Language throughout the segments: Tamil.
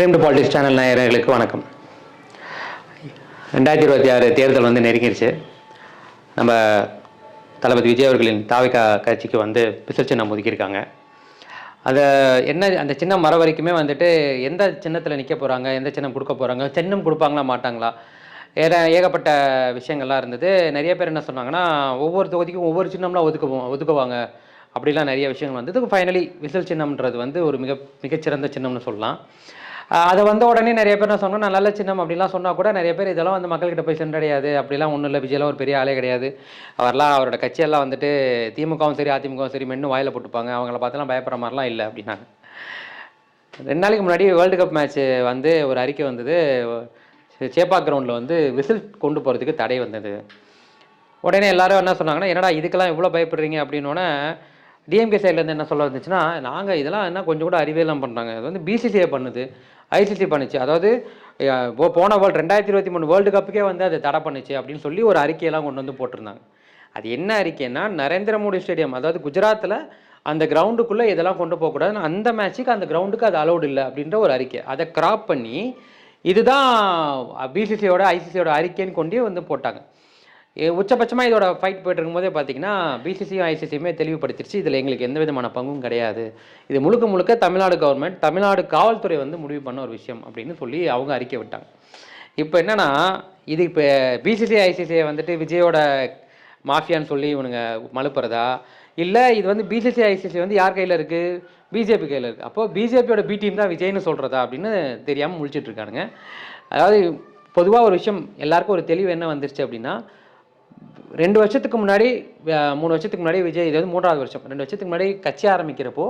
ஃப்ரேம்டு பாலிடிக்ஸ் சேனல் நேயர்களுக்கு வணக்கம். ரெண்டாயிரத்தி இருபத்தி ஆறு தேர்தல் வந்து நெருங்கிருச்சு. நம்ம தளபதி விஜய் அவர்களின் தாவிகா கட்சிக்கு வந்து பிசல் சின்னம் ஒதுக்கியிருக்காங்க. அதை என்ன அந்த சின்னம் வர வரைக்குமே வந்துட்டு எந்த சின்னத்தில் நிற்க போகிறாங்க எந்த சின்னம் கொடுக்க போகிறாங்க சின்னம் கொடுப்பாங்களா மாட்டாங்களா? ஏற ஏகப்பட்ட விஷயங்கள்லாம் இருந்தது. நிறைய பேர் என்ன சொன்னாங்கன்னா ஒவ்வொரு தொகுதிக்கும் ஒவ்வொரு சின்னம்லாம் ஒதுக்குவோம் ஒதுக்குவாங்க. அப்படிலாம் நிறைய விஷயங்கள் வந்தது. ஃபைனலி விசில் சின்னம்ன்றது வந்து ஒரு மிக மிகச்சிறந்த சின்னம்னு சொல்லலாம். அதை வந்த உடனே நிறைய பேர் என்ன சொன்னோம் நல்ல சின்னம் அப்படிலாம் சொன்னால் கூட நிறைய பேர் இதெல்லாம் வந்து மக்கள்கிட்ட போய் சென்றடையாது. அப்படிலாம் ஒன்றும் இல்லை விஜயெல்லாம் ஒரு பெரிய ஆளே கிடையாது. அவர்லாம் அவரோட கட்சியெல்லாம் வந்துட்டு திமுகவும் சரி அதிமுகவும் சரி மென்னு வாயில போட்டுப்பாங்க. அவங்கள பார்த்துலாம் பயப்படுற மாதிரிலாம் இல்லை அப்படின்னாங்க. ரெண்டு நாளைக்கு முன்னாடி வேர்ல்டு கப் மேட்ச் வந்து ஒரு அறிக்கை வந்தது. சேப்பா கிரவுண்டில் வந்து விசில் கொண்டு போகிறதுக்கு தடை வந்தது. உடனே எல்லாரும் என்ன சொன்னாங்கன்னா என்னடா இதுக்கெல்லாம் இவ்வளோ பயப்படுறீங்க? அப்படின்னோடனே டிஎம்கே சைட்லேருந்து என்ன சொல்ல வந்துச்சுன்னா நாங்கள் இதெல்லாம் என்ன கொஞ்சம் கூட அறிவியலாம் பண்ணுறாங்க அது வந்து பிசிசிஐ பண்ணுது. ஐசிசி பண்ணுச்சு. அதாவது போ- போன வேர்ல்டு ரெண்டாயிரத்தி இருபத்தி மூணு வேர்ல்டு கப்புக்கே வந்து அது தடை பண்ணுச்சு அப்படின்னு சொல்லி ஒரு அறிக்கையெல்லாம் கொண்டு வந்து போட்டிருந்தாங்க. அது என்ன அறிக்கைன்னா நரேந்திர மோடி ஸ்டேடியம் அதாவது குஜராத்தில் அந்த கிரவுண்டுக்குள்ளே இதெல்லாம் கொண்டு போகக்கூடாதுன்னு அந்த மேட்ச்சுக்கு அந்த கிரவுண்டுக்கு அது அலௌடு இல்லை அப்படின்ற ஒரு அறிக்கை. அதை கிராப் பண்ணி இதுதான் பிசிசியோட ஐசிசியோட அறிக்கைன்னு கொண்டே வந்து போட்டாங்க. உச்சபட்சமாக இதோட ஃபைட் போயிட்டு இருக்கும்போதே பார்த்தீங்கன்னா பிசிசியும் ஐசிசியுமே தெளிவுபடுத்திடுச்சு இதில் எங்களுக்கு எந்த விதமான பங்கும் கிடையாது. இது முழுக்க முழுக்க தமிழ்நாடு கவர்மெண்ட் தமிழ்நாடு காவல்துறை வந்து முடிவு பண்ண ஒரு விஷயம் அப்படின்னு சொல்லி அவங்க அறிக்கை விட்டாங்க. இப்போ என்னென்னா இது இப்போ பிசிசி ஐசிசியை வந்துட்டு விஜயோட மாஃபியான்னு சொல்லி இவனுங்க மலுப்புறதா? இல்லை இது வந்து பிசிசி ஐசிசி வந்து யார் கையில் இருக்குது பிஜேபி கையில் இருக்குது அப்போது பிஜேபியோட பி டீம் தான் விஜய்னு சொல்கிறதா அப்படின்னு தெரியாமல் முழிச்சிட்டு இருக்கானுங்க. அதாவது பொதுவாக ஒரு விஷயம் எல்லாருக்கும் ஒரு தெளிவு என்ன வந்துருச்சு அப்படின்னா ரெண்டு வருஷத்துக்கு முன்னாடி மூணு வருஷத்துக்கு முன்னாடி விஜய் இது வந்து மூன்றாவது வருஷம். ரெண்டு வருஷத்துக்கு முன்னாடி கட்சி ஆரம்பிக்கிறப்போ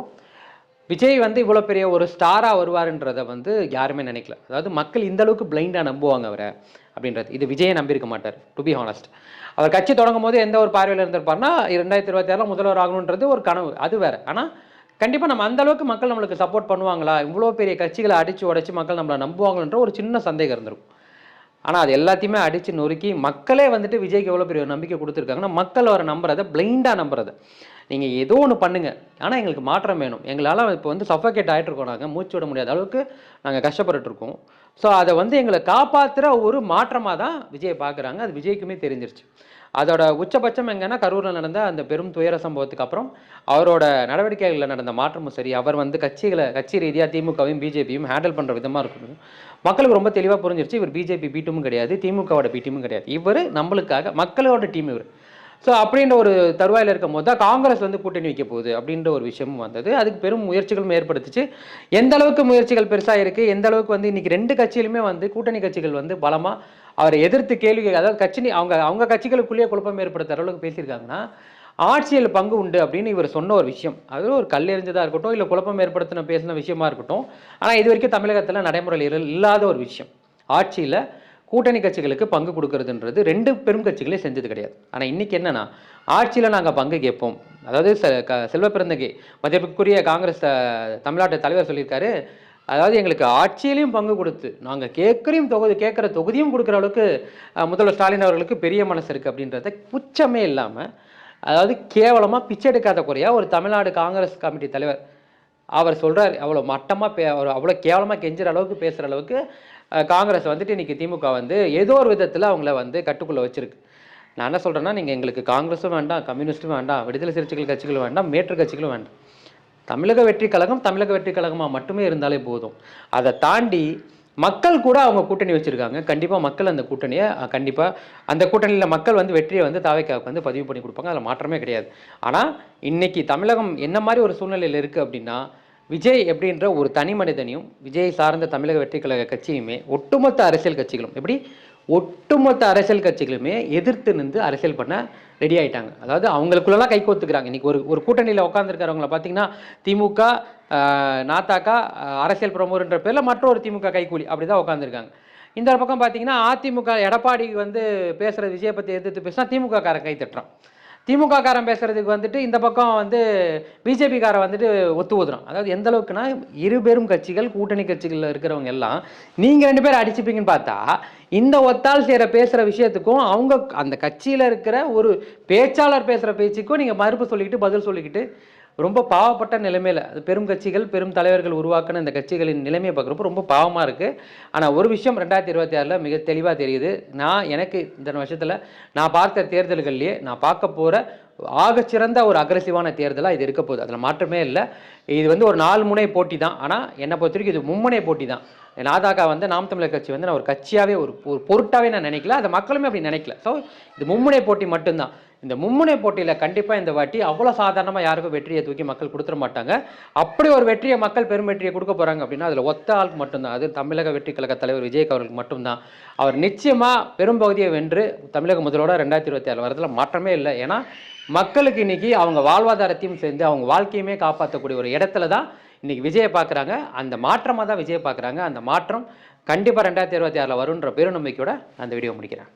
விஜய் வந்து இவ்வளோ பெரிய ஒரு ஸ்டாராக வருவாருன்றதை வந்து யாருமே நினைக்கல. அதாவது மக்கள் இந்த அளவுக்கு பிளைண்டாக நம்புவாங்க அவரை அப்படின்றது. இது விஜயை நம்பியிருக்க மாட்டார் டு பி ஹானஸ்ட் அவர் கட்சி தொடங்கும் போது எந்த ஒரு பார்வையில் இருந்திருப்பார்னா ரெண்டாயிரத்தி இருபத்தி ஆறில் முதல்வர் ஆகணுன்றது ஒரு கனவு. அது வேறு. ஆனால் கண்டிப்பாக நம்ம அந்த அளவுக்கு மக்கள் நம்மளுக்கு சப்போர்ட் பண்ணுவாங்களா? இவ்வளோ பெரிய கட்சிகளை அடித்து உடைச்சு மக்கள் நம்மளை நம்புவாங்கன்ற ஒரு சின்ன சந்தேகம் இருந்திருக்கும். ஆனால் அது எல்லாத்தையுமே அடித்து நொறுக்கி மக்களே வந்துட்டு விஜய்க்கு எவ்வளோ பெரிய ஒரு நம்பிக்கை கொடுத்துருக்காங்கன்னா மக்கள் அவரை நம்புறதை பிளைண்டாக நம்புறதை. நீங்கள் ஏதோ ஒன்று பண்ணுங்கள் ஆனால் எங்களுக்கு மாற்றம் வேணும். எங்களால் இப்போ வந்து சஃபகேட் ஆகிட்டு இருக்கோம் நாங்கள் மூச்சு விட முடியாத அளவுக்கு நாங்கள் கஷ்டப்பட்டுருக்கோம் ஸோ அதை வந்து எங்களை காப்பாற்றுற ஒரு மாற்றமாக தான் விஜயை பார்க்குறாங்க. அது விஜய்க்குமே தெரிஞ்சிருச்சு. அதோட உச்சபட்சம் எங்கன்னா கரூரில் நடந்த அந்த பெரும் துயர சம்பவத்துக்கு அப்புறம் அவரோட நடவடிக்கைகளில் நடந்த மாற்றமும் சரி அவர் வந்து கட்சிகளை கட்சி ரீதியாக திமுகவையும் பிஜேபியும் ஹேண்டில் பண்ணுற விதமாக இருக்கணும் மக்களுக்கு ரொம்ப தெளிவாக புரிஞ்சிருச்சு இவர் பிஜேபி பீட்டமும் கிடையாது திமுகவோட பீட்டமும் கிடையாது. இவர் நம்மளுக்காக மக்களோட டீம் இவர். ஸோ அப்படின்ற ஒரு தருவாயில் இருக்கும் போது தான் காங்கிரஸ் வந்து கூட்டணி வைக்க போகுது அப்படின்ற ஒரு விஷயமும் வந்தது. அதுக்கு பெரும் முயற்சிகளும் ஏற்படுத்துச்சு. எந்த அளவுக்கு முயற்சிகள் பெருசாக இருக்குது எந்த அளவுக்கு வந்து இன்னைக்கு ரெண்டு கட்சியிலுமே வந்து கூட்டணி கட்சிகள் வந்து பலமாக அவரை எதிர்த்து கேள்வி அதாவது கட்சி அவங்க அவங்க கட்சிகளுக்குள்ளேயே குழப்பம் ஏற்படுத்துற அளவுக்கு பேசியிருக்காங்கன்னா ஆட்சியில் பங்கு உண்டு அப்படின்னு இவர் சொன்ன ஒரு விஷயம். அது ஒரு கல்லெறிஞ்சதாக இருக்கட்டும் இல்லை குழப்பம் ஏற்படுத்தின பேசின விஷயமா இருக்கட்டும். ஆனால் இது வரைக்கும் தமிழகத்தில் நடைமுறையில் இல்லாத ஒரு விஷயம். ஆட்சியில் கூட்டணி கட்சிகளுக்கு பங்கு கொடுக்கறதுன்றது ரெண்டு பெரும் கட்சிகளே செஞ்சது கிடையாது. ஆனால் இன்னைக்கு என்னன்னா ஆட்சியில் நாங்கள் பங்கு கேட்போம். அதாவது செ- க- செல்வ பிறந்தகி மதிப்புக்குரிய காங்கிரஸ் தமிழ்நாட்டு தலைவர் சொல்லியிருக்காரு. அதாவது எங்களுக்கு ஆட்சியிலையும் பங்கு கொடுத்து நாங்கள் கேட்குறையும் தொகுதி கேட்குற தொகுதியும் கொடுக்குற அளவுக்கு முதல்வர் ஸ்டாலின் அவர்களுக்கு பெரிய மனசு இருக்குது அப்படின்றத புச்சமே இல்லாமல் அதாவது கேவலமாக பிச்சை எடுக்காத குறையாக ஒரு தமிழ்நாடு காங்கிரஸ் கமிட்டி தலைவர் அவர் சொல்கிறார் அவ்வளோ மட்டமாக பே அவர் அவ்வளோ கேவலமாக கெஞ்சுற அளவுக்கு பேசுகிற அளவுக்கு காங்கிரஸ் வந்துட்டு இன்றைக்கி திமுக வந்து ஏதோ ஒரு விதத்தில் அவங்கள வந்து கட்டுக்குள்ளே வச்சுருக்கு. நான் என்ன சொல்கிறேன்னா நீங்கள் எங்களுக்கு காங்கிரஸும் வேண்டாம் கம்யூனிஸ்ட்டும் வேண்டாம் விடுதலை சிறுத்தைகள் கட்சிகளும் வேண்டாம் மேற்று கட்சிகளும் வேண்டாம். தமிழக வெற்றி கழகம் தமிழக வெற்றி கழகமாக மட்டுமே இருந்தாலே போதும். அதை தாண்டி மக்கள் கூட அவங்க கூட்டணி வச்சுருக்காங்க. கண்டிப்பாக மக்கள் அந்த கூட்டணியை கண்டிப்பாக அந்த கூட்டணியில் மக்கள் வந்து வெற்றியை வந்து தாவைக்காவுக்கு வந்து பதிவு பண்ணி கொடுப்பாங்க. அதில் மாற்றமே கிடையாது. ஆனால் இன்றைக்கி தமிழகம் என்ன மாதிரி ஒரு சூழ்நிலையில் இருக்குது அப்படின்னா விஜய் எப்படின்ற ஒரு தனி மனிதனையும் விஜய் சார்ந்த தமிழக வெற்றி கழக கட்சியுமே ஒட்டுமொத்த அரசியல் கட்சிகளும் எப்படி? ஒட்டுமொத்த அரசியல் கட்சிகளுமே எதிர்த்து நின்று அரசியல் பண்ண ரெடி ஆயிட்டாங்க. அதாவது அவங்களுக்குள்ளலாம் கை கோத்துக்கிறாங்க. இன்னைக்கு ஒரு ஒரு கூட்டணியில் உட்காந்துருக்கிறவங்கள பார்த்தீங்கன்னா திமுக நாத்தாக்கா அரசியல் பிரமுகர்ன்ற பேரில் மற்றொரு திமுக கைக்கூலி அப்படி தான் உட்காந்துருக்காங்க இந்த பக்கம் பார்த்தீங்கன்னா அதிமுக எடப்பாடி வந்து பேசுகிற விஜயை பற்றி எதிர்த்து பேசினா திமுக காரன் கை தட்டுறான். திமுக காரன் பேசுறதுக்கு வந்துட்டு இந்த பக்கம் வந்து பிஜேபி காரன் வந்துட்டு ஒத்து ஊதுறோம் அதாவது எந்த அளவுக்குன்னா இரு பெரும் கட்சிகள் கூட்டணி கட்சிகளில் இருக்கிறவங்க எல்லாம் நீங்க ரெண்டு பேரும் அடிச்சுப்பீங்கன்னு பார்த்தா இந்த ஒத்தால் செய்கிற பேசுகிற விஷயத்துக்கும் அவங்க அந்த கட்சியில் இருக்கிற ஒரு பேச்சாளர் பேசுகிற பேச்சுக்கும் நீங்கள் மறுப்பு சொல்லிக்கிட்டு பதில் சொல்லிக்கிட்டு ரொம்ப பாவப்பட்ட நிலைமையில் அது பெரும் கட்சிகள் பெரும் தலைவர்கள் உருவாக்கின இந்த கட்சிகளின் நிலைமையை பார்க்குறப்போ ரொம்ப பாவமாக இருக்குது ஆனால் ஒரு விஷயம் ரெண்டாயிரத்தி இருபத்தி ஆறில் மிக தெளிவாக தெரியுது. நான் எனக்கு இந்த வருஷத்தில் நான் பார்த்த தேர்தல்கள்லேயே நான் பார்க்க போகிற ஆகச்சிறந்த ஒரு அக்ரஸிவான தேர்தலாக இது இருக்க போகுது. அதில் மாற்றமே இல்லை. இது வந்து ஒரு நாலு முனை போட்டி தான். ஆனால் என்னை பொறுத்த வரைக்கும் இது மும்முனை போட்டி தான். நாதாக்கா வந்து நாம் தமிழர் கட்சி வந்து நான் ஒரு கட்சியாகவே ஒரு ஒரு பொருட்டாகவே நான் நினைக்கல. அதை மக்களுமே அப்படி நினைக்கல. ஸோ இது மும்முனை போட்டி மட்டும்தான். இந்த மும்முனை போட்டியில் கண்டிப்பாக இந்த வாட்டி அவ்வளோ சாதாரணமாக யாருக்கும் வெற்றியை தூக்கி மக்கள் கொடுத்துட மாட்டாங்க. அப்படி ஒரு வெற்றியை மக்கள் பெரும் வெற்றியை கொடுக்க போகிறாங்க அப்படின்னா அதில் ஒத்த ஆளுக்கு மட்டும்தான். அது தமிழக வெற்றி கழக தலைவர் விஜய்க்கு அவர்களுக்கு மட்டும்தான். அவர் நிச்சயமாக பெரும்பகுதியை வென்று தமிழக முதலோட ரெண்டாயிரத்தி இருபத்தி ஆறு வரதுல மாற்றமே இல்லை. ஏன்னா மக்களுக்கு இன்றைக்கி அவங்க வாழ்வாதாரத்தையும் சேர்ந்து அவங்க வாழ்க்கையுமே காப்பாற்றக்கூடிய ஒரு இடத்துல தான் இன்னைக்கு விஜயை பார்க்குறாங்க. அந்த மாற்றமாக தான் விஜயை பார்க்குறாங்க. அந்த மாற்றம் கண்டிப்பாக ரெண்டாயிரத்தி இருபத்தி ஆறில் வருன்ற பெருநம்பிக்கையோட நான் அந்த வீடியோ முடிக்கிறேன்.